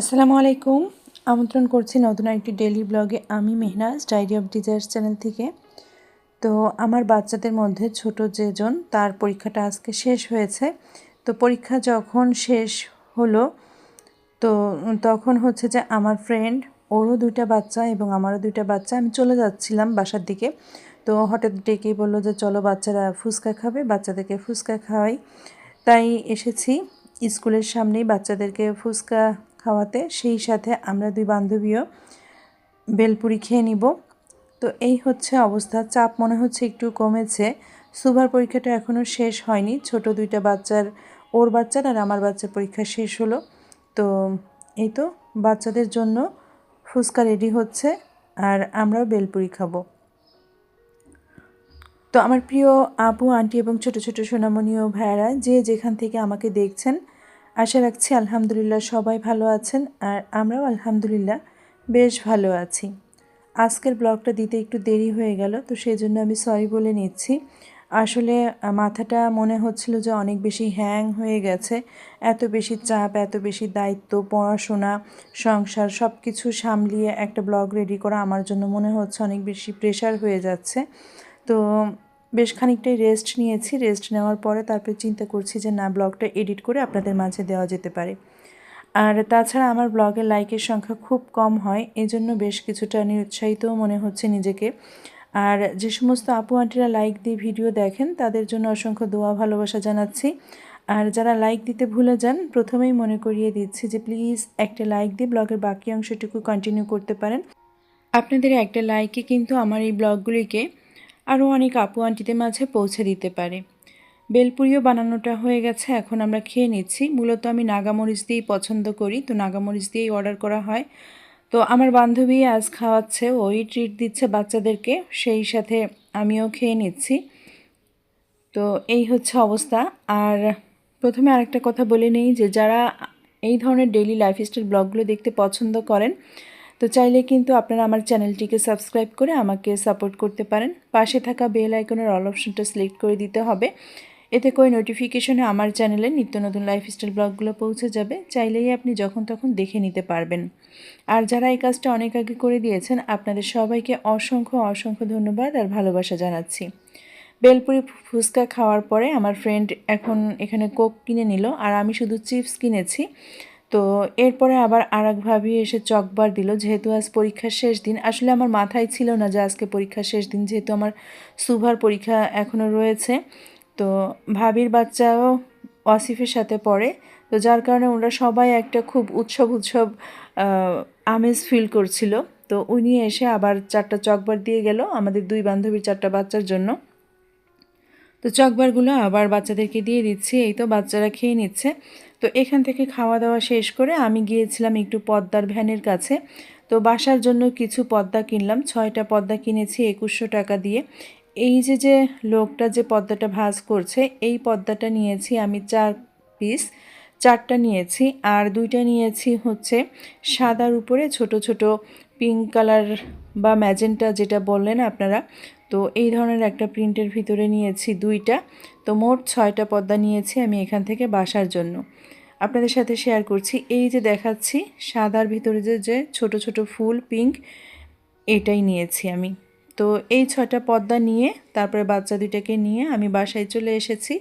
আসসালামু আলাইকুম। আমন্ত্রণ করছি নতুন একটি ডেলি ব্লগে আমি Mehnaz diary of desires channel থেকে। তো আমার বাচ্চাদের মধ্যে ছোট যেজন তার পরীক্ষাটা আজকে শেষ হয়েছে। তো পরীক্ষা যখন শেষ হলো, তো তখন হচ্ছে যে আমার ফ্রেন্ড ওরও দুইটা বাচ্চা এবং আমারও দুইটা বাচ্চা। আমি চলে যাচ্ছিলাম বাসার দিকে। তো হঠাৎ ডেকেই বলল যে, চলো বাচ্চারা ফুচকা খাবে, বাচ্চাদেরকে ফুচকা খাওয়াই। তাই এসেছি। স্কুলের সামনেই বাচ্চাদেরকে ফুচকা খাওয়াতে, সেই সাথে আমরা দুই বান্ধবীও বেলপুরি খেয়ে নিব। তো এই হচ্ছে অবস্থা। চাপ মনে হচ্ছে একটু কমেছে। সুভার পরীক্ষাটা এখনও শেষ হয়নি। ছোট দুইটা বাচ্চার, ওর বাচ্চার আর আমার বাচ্চার পরীক্ষা শেষ হলো। তো এই তো, বাচ্চাদের জন্য ফুচকা রেডি হচ্ছে আর আমরাও বেলপুরি খাব। তো আমার প্রিয় আপু, আন্টি এবং ছোট ছোট সোনামণি ও ভাইয়ারা যে যেখান থেকে আমাকে দেখছেন আশা রাখছি আলহামদুলিল্লাহ সবাই ভালো আছেন আর আমরাও আলহামদুলিল্লাহ বেশ ভালো আছি। আজকের ব্লগটা দিতে একটু দেরি হয়ে গেল, তো সেই জন্য আমি সরি বলে নিচ্ছি। আসলে মাথাটা মনে হচ্ছিল যে অনেক বেশি হ্যাং হয়ে গেছে। এত বেশি চাপ, এত বেশি দায়িত্ব, পড়াশোনা, সংসার সব কিছু সামলিয়ে একটা ব্লগ রেডি করা আমার জন্য মনে হচ্ছে অনেক বেশি প্রেশার হয়ে যাচ্ছে। তো বেশ খানিকটাই রেস্ট নিয়েছি। রেস্ট নেওয়ার পরে তারপরে চিন্তা করছি যে, না ব্লগটা এডিট করে আপনাদের মাঝে দেওয়া যেতে পারে। আর তাছাড়া আমার ব্লগের লাইকের সংখ্যা খুব কম হয় এই জন্য বেশ কিছুটা নিরুৎসাহিতও মনে হচ্ছে নিজেকে। আর যে সমস্ত আপু, আন্টিরা লাইক দিয়ে ভিডিও দেখেন, তাদের জন্য অসংখ্য দোয়া, ভালোবাসা জানাচ্ছি। আর যারা লাইক দিতে ভুলে যান, প্রথমেই মনে করিয়ে দিচ্ছি যে প্লিজ একটা লাইক দিয়ে ব্লগের বাকি অংশটুকু কন্টিনিউ করতে পারেন। আপনাদের একটা লাইকে কিন্তু আমার এই ব্লগগুলিকে আরও অনেক আপু আন্টিদের মাঝে পৌঁছে দিতে পারে। বেলপুরিও বানানোটা হয়ে গেছে, এখন আমরা খেয়ে নিচ্ছি। মূলত আমি নাগামরিচ দিয়েই পছন্দ করি, তো নাগামরিচ দিয়েই অর্ডার করা হয়। তো আমার বান্ধবী আজ খাওয়াচ্ছে, ওই ট্রিট দিচ্ছে বাচ্চাদেরকে, সেই সাথে আমিও খেয়ে নিচ্ছি। তো এই হচ্ছে অবস্থা। আর প্রথমে আরেকটা কথা বলে নেই যে, যারা এই ধরনের ডেইলি লাইফস্টাইল ব্লগগুলো দেখতে পছন্দ করেন তো চাইলে কিন্তু আপনারা আমার চ্যানেলটিকে সাবস্ক্রাইব করে আমাকে সাপোর্ট করতে পারেন। পাশে থাকা বেল আইকনের অল অপশনটা সিলেক্ট করে দিতে হবে। এতে করে নোটিফিকেশনে আমার চ্যানেলে নিত্য নতুন লাইফস্টাইল ব্লগগুলো পৌঁছে যাবে। চাইলেই আপনি যখন তখন দেখে নিতে পারবেন। আর যারা এই কাজটা অনেক আগে করে দিয়েছেন, আপনাদের সবাইকে অসংখ্য অসংখ্য ধন্যবাদ আর ভালোবাসা জানাচ্ছি। বেলপুরি ফুচকা খাওয়ার পরে আমার ফ্রেন্ড এখন এখানে কোক কিনে নিল। আর আমি শুধু চিপস কিনেছি। তো এরপরে আবার আর এক ভাবি এসে চকবার দিল, যেহেতু আজ পরীক্ষার শেষ দিন, আসলে আমার মাথায় ছিল না যে আজকে পরীক্ষার শেষ দিন, যেহেতু আমার সুভার পরীক্ষা এখনও রয়েছে। তো ভাবির বাচ্চাও ওয়াসিফের সাথে পড়ে, তো যার কারণে ওরা সবাই একটা খুব উৎসব উৎসব আমেজ ফিল করছিল। তো উনি এসে আবার চারটা চকবার দিয়ে গেল, আমাদের দুই বান্ধবীর চারটা বাচ্চার জন্য। তো চকবারগুলো আবার বাচ্চাদেরকে দিয়ে দিচ্ছি, এই তো বাচ্চারা খেয়ে নিচ্ছে। তো এখান থেকে খাওয়া দাওয়া শেষ করে আমি গিয়েছিলাম একটু পদ্মার ভ্যানের কাছে। তো বাসার জন্য কিছু পদ্মা কিনলাম, ছয়টা পদ্মা কিনেছি একুশশো টাকা দিয়ে। এই যে যে লোকটা যে পদ্মাটা ভাজ করছে, এই পদ্মাটা নিয়েছি আমি চার পিস, চারটা নিয়েছি। আর দুইটা নিয়েছি হচ্ছে সাদার উপরে ছোট ছোট পিঙ্ক কালার বা ম্যাজেন্টা যেটা বললেন আপনারা। তো এই ধরনের একটা প্রিন্টের ভিতরে নিয়েছি দুইটা। তো মোট ছয়টা পদ্মা নিয়েছি আমি এখান থেকে বাসার জন্য। আপনাদের সাথে শেয়ার করছি। এই যে দেখাচ্ছি, সাদার ভিতরে যে যে ছোট ছোট ফুল পিঙ্ক এটাই নিয়েছি আমি। তো এই ছটা পর্দা নিয়ে, তারপরে বাচ্চা দুইটাকে নিয়ে আমি বাসায় চলে এসেছি।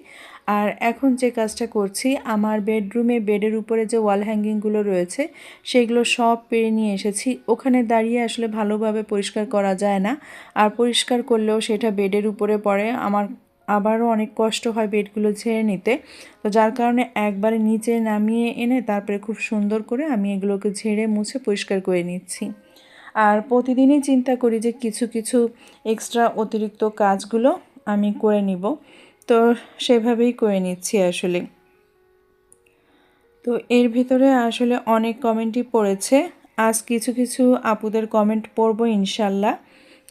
আর এখন যে কাজটা করছি, আমার বেডরুমে বেডের উপরে যে ওয়াল হ্যাঙ্গিংগুলো রয়েছে, সেগুলো সব পেরে নিয়ে এসেছি। ওখানে দাঁড়িয়ে আসলে ভালোভাবে পরিষ্কার করা যায় না। আর পরিষ্কার করলেও সেটা বেডের উপরে পড়ে। আমার আবারও অনেক কষ্ট হয় বেডগুলো ঝেড়ে নিতে। তো যার কারণে একবারে নিচে নামিয়ে এনে তারপরে খুব সুন্দর করে আমি এগুলোকে ঝেড়ে মুছে পরিষ্কার করে নিচ্ছি। আর প্রতিদিনই চিন্তা করি যে কিছু কিছু এক্সট্রা অতিরিক্ত কাজগুলো আমি করে নিব। তো সেভাবেই করে নিচ্ছি আসলে। তো এর ভিতরে আসলে অনেক কমেন্টই পড়েছে। আজ কিছু কিছু আপুদের কমেন্ট পড়ব ইনশাল্লাহ।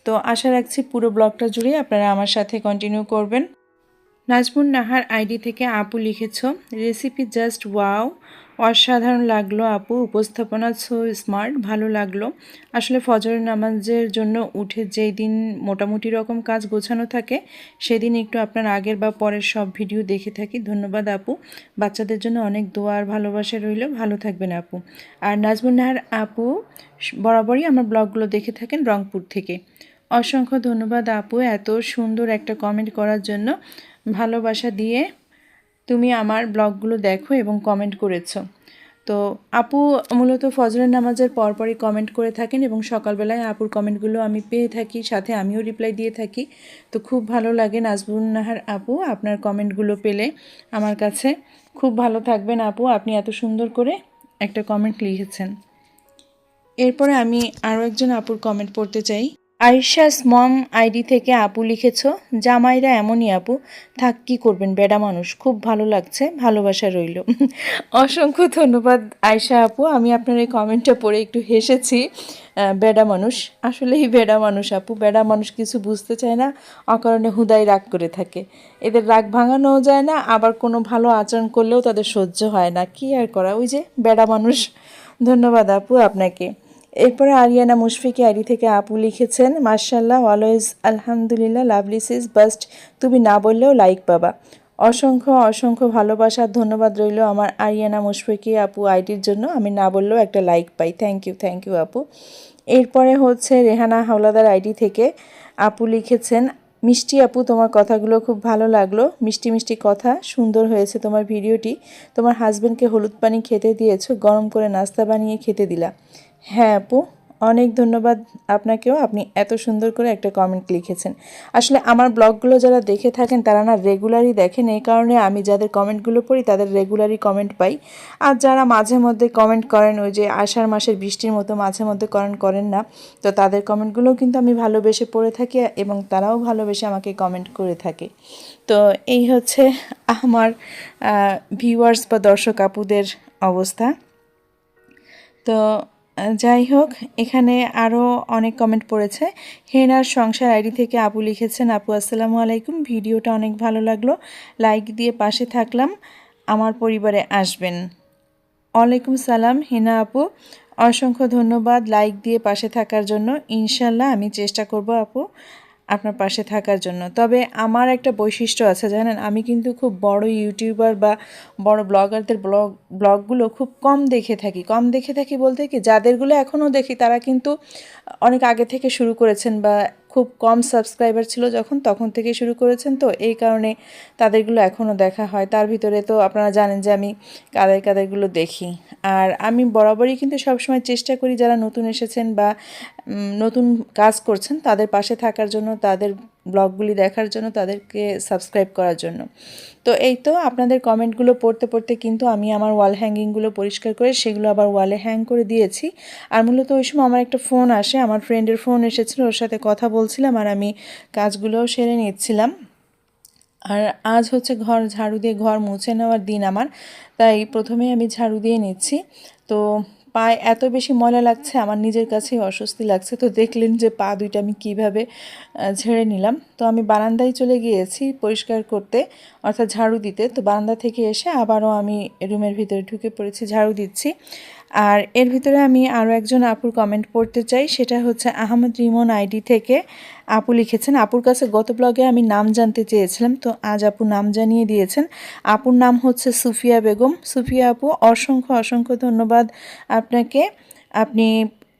তো আশা রাখছি পুরো ব্লগটা জুড়ে আপনারা আমার সাথে কন্টিনিউ করবেন। নাজমুন নাহার আইডি থেকে আপু লিখেছ রেসিপি জাস্ট ওয়াও অসাধারণ লাগল আপু, উপস্থাপনা সো স্মার্ট ভালো লাগল। আসলে ফজরের নামাজের জন্য উঠে যেই দিন মোটামুটি রকম কাজ গোছানো থাকে, সেদিন একটু আপনার আগের বা পরের সব ভিডিও দেখে থাকি। ধন্যবাদ আপু। বাচ্চাদের জন্য অনেক দোয়া আর ভালোবাসা রইল। ভালো থাকবেন আপু। আর নাজমুন নাহার আপু, বরাবরই আমার ব্লগগুলো দেখে থাকেন রংপুর থেকে। অসংখ্য ধন্যবাদ আপু এত সুন্দর একটা কমেন্ট করার জন্য। ভালোবাসা দিয়ে তুমি আমার ব্লগগুলো দেখো এবং কমেন্ট করেছ। তো আপু মূলত ফজরের নামাজের পরপরই কমেন্ট করে থাকেন এবং সকালবেলায় আপুর কমেন্টগুলো আমি পেয়ে থাকি, সাথে আমিও রিপ্লাই দিয়ে থাকি। তো খুব ভালো লাগে নাজবুল নাহার আপু, আপনার কমেন্টগুলো পেলে আমার কাছে। খুব ভালো থাকবেন আপু, আপনি এত সুন্দর করে একটা কমেন্ট লিখেছেন। এরপরে আমি আরও একজন আপুর কমেন্ট পড়তে চাই। আরিশাস মম আইডি থেকে আপু লিখেছ, জামাইরা এমনই আপু, থাক কি করবেন বেডা মানুষ, খুব ভালো লাগছে, ভালোবাসা রইল। অসংখ্য ধন্যবাদ আয়শা আপু, আমি আপনার এই কমেন্টটা পড়ে একটু হেসেছি বেডা মানুষ, আসলেই বেডা মানুষ আপু, বেডা মানুষ কিছু বুঝতে চায় না, অকারণে হুদাই রাগ করে থাকে, এদের রাগ ভাঙানোও যায় না, আবার কোনো ভালো আচরণ করলেও তাদের সহ্য হয় না, কি আর করা, ওই যে বেডা মানুষ, ধন্যবাদ আপু আপনাকে। এরপরে আরিয়ানা মুশফিকি আইডি থেকে আপু লিখেছেন মার্শাল্লাহ অলওয়েজ আলহামদুলিল্লাহ লাভলি সিজ বাস্ট তুমি না বললেও লাইক পাবা অসংখ্য অসংখ্য ভালোবাসার ধন্যবাদ রইল আমার আরিয়ানা মুশফিকি আপু আইডির জন্য। আমি না বললেও একটা লাইক পাই। থ্যাংক ইউ থ্যাংক ইউ আপু। এরপরে হচ্ছে রেহানা হাওলাদার আইডি থেকে আপু লিখেছেন, মিষ্টি আপু, তোমার কথাগুলো খুব ভালো লাগল। মিষ্টি মিষ্টি কথা, সুন্দর হয়েছে তোমার ভিডিওটি। তোমার হাজব্যান্ডকে হলুদ পানি খেতে দিয়েছ, গরম করে নাস্তা বানিয়ে খেতে দিলা। হ্যাঁ আপু, অনেক ধন্যবাদ আপনাকেও। আপনি এত সুন্দর করে একটা কমেন্ট লিখেছেন। আসলে আমার ব্লগগুলো যারা দেখে থাকেন, তারা না রেগুলারই দেখেন। এই কারণে আমি যাদের কমেন্টগুলো পড়ি, তাদের রেগুলারই কমেন্ট পাই। আর যারা মাঝে মধ্যে কমেন্ট করেন, ওই যে আষাঢ় মাসের বৃষ্টির মতো মাঝে মধ্যে করেন করেন না। তো তাদের কমেন্টগুলোও কিন্তু আমি ভালোবেসে পড়ে থাকি এবং তারাও ভালোবেসে আমাকে কমেন্ট করে থাকে। তো এই হচ্ছে আমার ভিউয়ার্স বা দর্শক আপুদের অবস্থা। তো যাই হোক, এখানে আরও অনেক কমেন্ট পড়েছে। হেনার সংসার আইডি থেকে আপু লিখেছেন, আপু, আসসালামু আলাইকুম। ভিডিওটা অনেক ভালো লাগল। লাইক দিয়ে পাশে থাকলাম। আমার পরিবারে আসবেন। ওয়ালাইকুম সালাম, হেনা আপু। অসংখ্য ধন্যবাদ লাইক দিয়ে পাশে থাকার জন্য। ইনশাল্লাহ আমি চেষ্টা করব, আপু। আপনার পাশে থাকার জন্য। তবে আমার একটা বৈশিষ্ট্য আছে, জানেন? আমি কিন্তু খুব বড় ইউটিউবার বা বড় ব্লগারদের ব্লগ, ব্লগগুলো খুব কম দেখে থাকি। কম দেখে থাকি বলতে কি, যাদেরগুলো এখনও দেখি, তারা কিন্তু অনেক আগে থেকে শুরু করেছেন বা খুব কম সাবস্ক্রাইবার ছিল যখন, তখন থেকে শুরু করেছেন তো, এই কারণে তাদেরগুলো এখনও দেখা হয়। তার ভিতরে তো আপনারা জানেন যে আমি কাদের কাদেরগুলো দেখি। আর আমি বরাবরই কিন্তু সবসময় চেষ্টা করি যারা নতুন এসেছেন বা নতুন কাজ করছেন, তাদের পাশে থাকার জন্য তাদের ব্লগগুলি দেখার জন্য, তাদেরকে সাবস্ক্রাইব করার জন্য। তো এই তো আপনাদের কমেন্টগুলো পড়তে পড়তে কিন্তু আমি আমার ওয়াল হ্যাঙ্গিংগুলো পরিষ্কার করে সেগুলো আবার ওয়ালে হ্যাং করে দিয়েছি। আর মূলত ওই সময় আমার একটা ফোন আসে, আমার ফ্রেন্ডের ফোন এসেছিল, ওর সাথে কথা বলছিলাম আর আমি কাজগুলোও সেরে নিচ্ছিলাম। আর আজ হচ্ছে ঘর ঝাড়ু দিয়ে ঘর মুছে নেওয়ার দিন আমার, তাই প্রথমে আমি ঝাড়ু দিয়ে নিচ্ছি। তো পায়ে এত বেশি ময়লা লাগছে, আমার নিজের কাছেই অস্বস্তি লাগছে। তো দেখলেন যে পা দুইটা আমি কীভাবে ঝেড়ে নিলাম। তো আমি বারান্দায় চলে গিয়েছি পরিষ্কার করতে, অর্থাৎ ঝাড়ু দিতে। তো বারান্দা থেকে এসে আবারও আমি রুমের ভিতরে ঢুকে পড়েছি, ঝাড়ু দিচ্ছি। আর এর ভিতরে আমি আরও একজন আপুর কমেন্ট পড়তে চাই, সেটা হচ্ছে আহমদ রিমন আইডি থেকে আপু লিখেছেন, আপুর কাছে গত ব্লগে আমি নাম জানতে চেয়েছিলাম, তো আজ আপু নাম জানিয়ে দিয়েছেন। আপুর নাম হচ্ছে সুফিয়া বেগম। সুফিয়া আপু, অসংখ্য অসংখ্য ধন্যবাদ আপনাকে। আপনি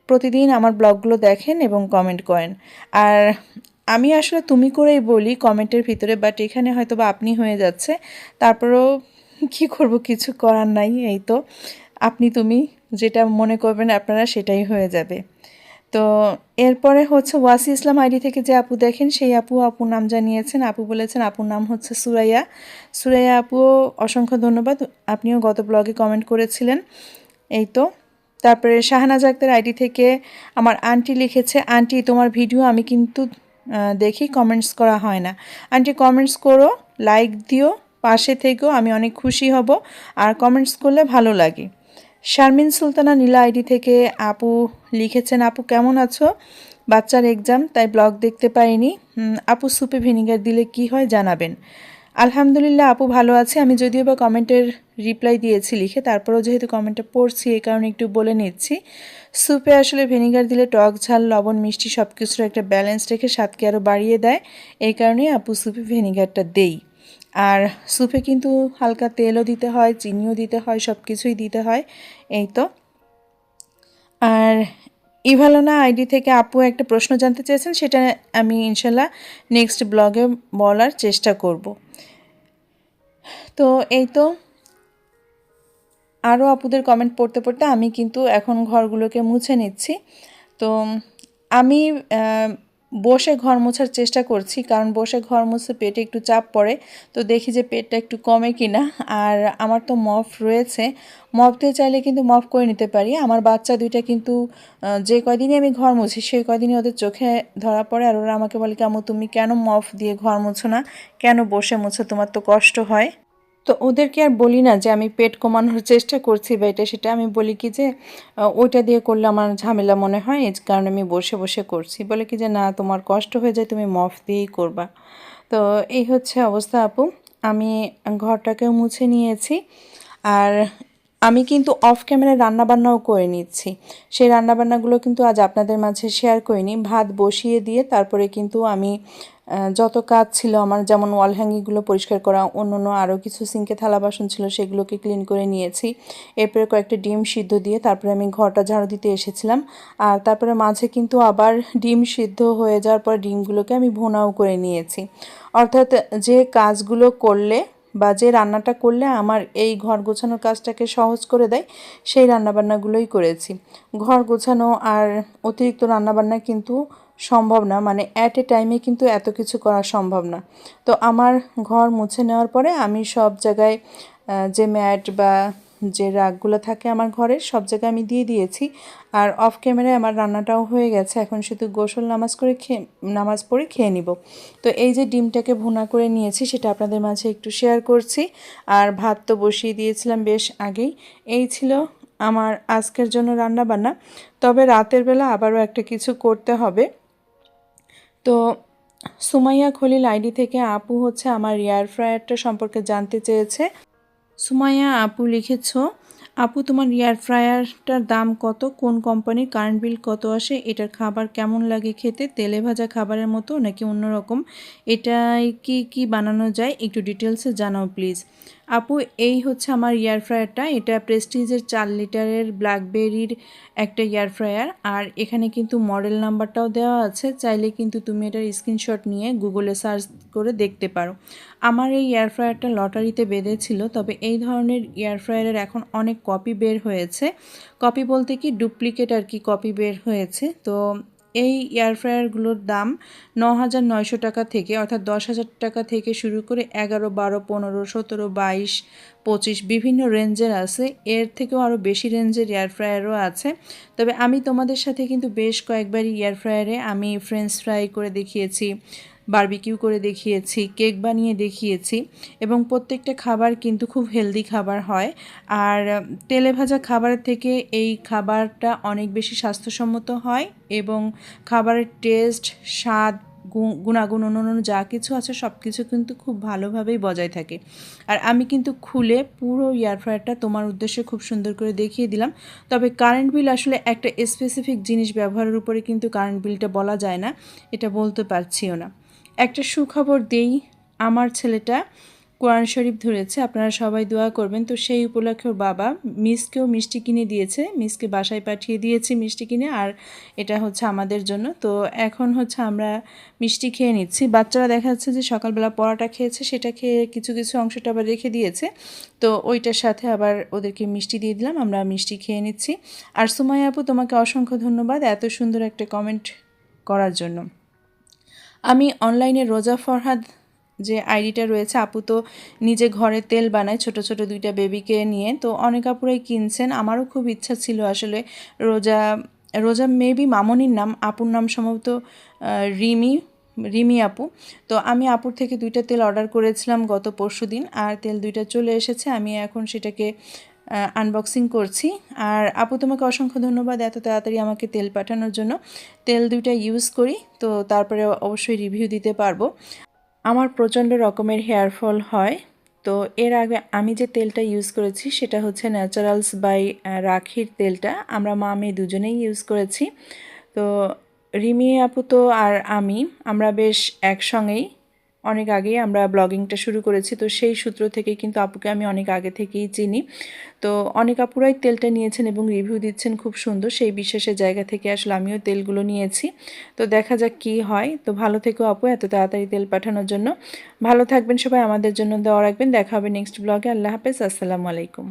প্রতিদিন আমার ব্লগগুলো দেখেন এবং কমেন্ট করেন। আর আমি আসলে তুমি করেই বলি কমেন্টের ভিতরে বাট এখানে হয়তো বা আপনি হয়ে যাচ্ছে। তারপরেও কী করব, কিছু করার নাই, এই তো। আপনি, তুমি যেটা মনে করবেন আপনারা সেটাই হয়ে যাবে। তো এরপরে হচ্ছে ওয়াসি ইসলাম আইডি থেকে যে আপু দেখেন, সেই আপু আপু নাম জানিয়েছেন। আপু বলেছেন, আপুর নাম হচ্ছে সুরাইয়া। সুরাইয়া আপুও অসংখ্য ধন্যবাদ। আপনিও গত ব্লগে কমেন্ট করেছিলেন। এই তো। তারপরে শাহনাজ আক্তার আইডি থেকে আমার আন্টি লিখেছে, আন্টি, তোমার ভিডিও আমি কিন্তু দেখি কমেন্টস করা হয় না। আন্টি কমেন্টস করো লাইক দিও, পাশে থেকেও আমি অনেক খুশি হব। আর কমেন্টস করলে ভালো লাগে। শারমিন সুলতানা নীলা আইডি থেকে আপু লিখেছেন, আপু, কেমন আছো? বাচ্চার এক্সাম তাই ব্লগ দেখতে পাইনি। আপু সুপে ভিনিগার দিলে কি হয় জানাবেন। আলহামদুলিল্লাহ, আপু ভালো আছে। আমি যদিও বা কমেন্টের রিপ্লাই দিয়েছি লিখে, তারপরেও যেহেতু কমেন্টটা পড়ছি, এই কারণে একটু বলে নিচ্ছি। স্যুপে আসলে ভিনিগার দিলে টক ঝাল, লবণ, মিষ্টি সব কিছুর একটা ব্যালেন্স রেখে স্বাদকে আরও বাড়িয়ে দেয়। এই কারণেই আপু স্যুপে ভিনিগারটা দেই। আর স্যুপে কিন্তু হালকা তেলও দিতে হয়, চিনিও দিতে হয় সব কিছুই দিতে হয়, এই তো। আর ইভালোনা আইডি থেকে আপু একটা প্রশ্ন জানতে চেয়েছেন, সেটা আমি ইনশাল্লাহ নেক্সট ব্লগে বলার চেষ্টা করব। তো এই তো, আরও আপুদের কমেন্ট পড়তে পড়তে আমি কিন্তু এখন ঘরগুলোকে মুছে নিচ্ছি। তো আমি বসে ঘর মোছার চেষ্টা করছি, কারণ বসে ঘর মুছে পেটে একটু চাপ পড়ে, তো দেখি যে পেটটা একটু কমে কিনা। আর আমার তো মফ রয়েছে, মফ দিয়ে চাইলে কিন্তু মফ করে নিতে পারি। আমার বাচ্চা দুইটা কিন্তু যে কয়দিনই আমি ঘর মুছি সেই কয়দিনই ওদের চোখে ধরা পড়ে। আর ওরা আমাকে বলে কেমন তুমি কেন মফ দিয়ে ঘর মুছো না? কেন বসে মুছো? তোমার তো কষ্ট হয়। তো ওদেরকে আর বলি না যে আমি পেট কমানোর চেষ্টা করছি বা এটা, সেটা আমি বলি কি যে ওইটা দিয়ে করলে আমার ঝামেলা মনে হয়, এই কারণে আমি বসে বসে করছি। বলে কি যে, না, তোমার কষ্ট হয়ে যায়, তুমি মফ দিয়েই করবা। তো এই হচ্ছে অবস্থা আপু। আমি ঘরটাকেও মুছে নিয়েছি আর আমি কিন্তু অফ ক্যামেরায় রান্নাবান্নাও করে নিচ্ছি। সেই রান্নাবান্নাগুলো কিন্তু আজ আপনাদের মাঝে শেয়ার করিনি। ভাত বসিয়ে দিয়ে তারপরে কিন্তু আমি যত কাজ ছিল আমার, যেমন ওয়াল হ্যাঙ্গিগুলো পরিষ্কার করা অন্য অন্য আরও কিছু সিঙ্কে থালা বাসন ছিল, সেগুলোকে ক্লিন করে নিয়েছি। এরপরে কয়েকটা ডিম সিদ্ধ দিয়ে তারপরে আমি ঘরটা ঝাড়ু দিতে এসেছিলাম। আর তারপরে মাঝে কিন্তু আবার ডিম সিদ্ধ হয়ে যাওয়ার পর ডিমগুলোকে আমি ভোনাও করে নিয়েছি। অর্থাৎ যে কাজগুলো করলে বা যে রান্নাটা করলে আমার এই ঘর গোছানোর কাজটাকে সহজ করে দেয়, সেই রান্নাবান্নাগুলোই করেছি। ঘর গোছানো আর অতিরিক্ত রান্নাবান্না কিন্তু সম্ভব না মানে অ্যাট এ টাইমে কিন্তু এত কিছু করা সম্ভব না। তো আমার ঘর মুছে নেওয়ার পরে আমি সব জায়গায় যে ম্যাট বা যে রাগগুলো থাকে আমার ঘরে, সব জায়গায় আমি দিয়ে দিয়েছি। আর অফ ক্যামেরায় আমার রান্নাটাও হয়ে গেছে, এখন শুধু গোসল নামাজ করে খেয়ে, নামাজ পড়ে খেয়ে নিব। তো এই যে ডিমটাকে ভুনা করে নিয়েছি, সেটা আপনাদের মাঝে একটু শেয়ার করছি। আর ভাত তো বসিয়ে দিয়েছিলাম বেশ আগেই। এই ছিল আমার আজকের জন্য রান্না বান্না তবে রাতের বেলা আবারও একটা কিছু করতে হবে। তো সুমাইয়া খলিল আইডি থেকে আপু হচ্ছে আমার এয়ার ফ্রায়ারটা সম্পর্কে জানতে চেয়েছে। সুমাইয়া, আপু লিখেছ, আপু, তোমার এয়ার ফ্রায়ারটার দাম কত? কোন কোম্পানির কারেন্ট বিল কত আসে? এটার খাবার কেমন লাগে খেতে? তেলে ভাজা খাবারের মতো নাকি অন্যরকম এটাই কি কি বানানো যায়? একটু ডিটেলসে জানাও, প্লিজ। আপু, এই হচ্ছে আমার এয়ার ফ্রায়ারটা এটা প্রেস্টিজের চার লিটারের ব্ল্যাকবেরির একটা এয়ার ফ্রায়ার আর এখানে কিন্তু মডেল নাম্বারটাও দেওয়া আছে। চাইলে কিন্তু তুমি এটার স্ক্রিনশট নিয়ে গুগলে সার্চ করে দেখতে পারো। আমার এই এয়ার ফ্রায়ারটা লটারিতে বেঁধেছিল, তবে এই ধরনের এয়ার ফ্রায়ারের এখন অনেক কপি বের হয়েছে। কপি বলতে কি ডুপ্লিকেট আর কি কপি বের হয়েছে। তো এই এয়ার ফ্রায়ারগুলোর দাম ন হাজার নয়শো টাকা থেকে, অর্থাৎ দশ হাজার টাকা থেকে শুরু করে এগারো, বারো, পনেরো, সতেরো, বাইশ, পঁচিশ বিভিন্ন রেঞ্জের আছে। এর থেকেও আরও বেশি রেঞ্জের এয়ার ফ্রায়ারও আছে। তবে আমি তোমাদের সাথে কিন্তু বেশ কয়েকবারই এয়ার ফ্রায়ারে আমি ফ্রেঞ্চ ফ্রাই করে দেখিয়েছি। বারবিকিউ করে দেখিয়েছি, কেক বানিয়ে দেখিয়েছি এবং প্রত্যেকটা খাবার কিন্তু খুব হেলদি খাবার হয়। আর তেলে ভাজা খাবারের থেকে এই খাবারটা অনেক বেশি স্বাস্থ্যসম্মত হয় এবং খাবারের টেস্ট, স্বাদ গুণাগুণ, অন্যান্য যা কিছু আছে সব কিছু কিন্তু খুব ভালোভাবেই বজায় থাকে। আর আমি কিন্তু খুলে পুরো এয়ার ফ্রায়ারটা তোমার উদ্দেশ্যে খুব সুন্দর করে দেখিয়ে দিলাম। তবে কারেন্ট বিল আসলে একটা স্পেসিফিক জিনিস ব্যবহারের উপরে কিন্তু কারেন্ট বিলটা বলা যায় না, এটা বলতে পারছিও না। একটা সুখবর দেই, আমার ছেলেটা কোরআন শরীফ ধরেছে, আপনারা সবাই দোয়া করবেন। তো সেই উপলক্ষে ওর বাবা মিসকেও মিষ্টি কিনে দিয়েছে, মিসকে বাসায় পাঠিয়ে দিয়েছি মিষ্টি কিনে, আর এটা হচ্ছে আমাদের জন্য। তো এখন হচ্ছে আমরা মিষ্টি খেয়ে নিচ্ছি। বাচ্চারা দেখা যাচ্ছে যে সকালবেলা পরাটা খেয়েছে, সেটা খেয়ে কিছু কিছু অংশটা আবার রেখে দিয়েছে। তো ওইটার সাথে আবার ওদেরকে মিষ্টি দিয়ে দিলাম, আমরা মিষ্টি খেয়ে নিচ্ছি। আর সুমাই আপু, তোমাকে অসংখ্য ধন্যবাদ এত সুন্দর একটা কমেন্ট করার জন্য। আমি অনলাইনে রোজা ফরহাদ যে আইডিটা রয়েছে, আপু তো নিজে ঘরে তেল বানায়, ছোট ছোট দুইটা বেবিকে নিয়ে। তো অনেক আপুরাই কিনছেন। আমারও খুব ইচ্ছা ছিল আসলে রোজা রোজা মেবি মামনির নাম, আপুর নাম সম্ভবত রিমি রিমি আপু। তো আমি আপুর থেকে দুইটা তেল অর্ডার করেছিলাম গত পরশু দিন আর তেল দুইটা চলে এসেছে। আমি এখন সেটাকে আনবক্সিং করছি। আর আপু তোমাকে অসংখ্য ধন্যবাদ এত তাড়াতাড়ি আমাকে তেল পাঠানোর জন্য। তেল দুইটা ইউজ করি, তো তারপরে অবশ্যই রিভিউ দিতে পারব। আমার প্রচণ্ড রকমের হেয়ার ফল হয়, তো এর আগে আমি যে তেলটা ইউজ করেছি, সেটা হচ্ছে ন্যাচারালস বাই রাখির তেলটা। আমরা মা, মেয়ে দুজনেই ইউজ করেছি। তো রিমি আপু তো আর আমি, আমরা বেশ একসঙ্গেই অনেক আগেই আমরা ব্লগিংটা শুরু করেছি, তো সেই সূত্র থেকে কিন্তু আপুকে আমি অনেক আগে থেকেই চিনি। তো অনেক আপুরাই তেলটা নিয়েছেন এবং রিভিউ দিচ্ছেন খুব সুন্দর, সেই বিশ্বাসের জায়গা থেকে আসলে আমিও তেলগুলো নিয়েছি। তো দেখা যাক কি হয়। তো ভালো থেকো আপু, এত তাড়াতাড়ি তেল পাঠানোর জন্য। ভালো থাকবেন সবাই, আমাদের জন্য দেওয়া রাখবেন। দেখা হবে নেক্সট ব্লগে আল্লাহ হাফেজ, আসসালামু আলাইকুম।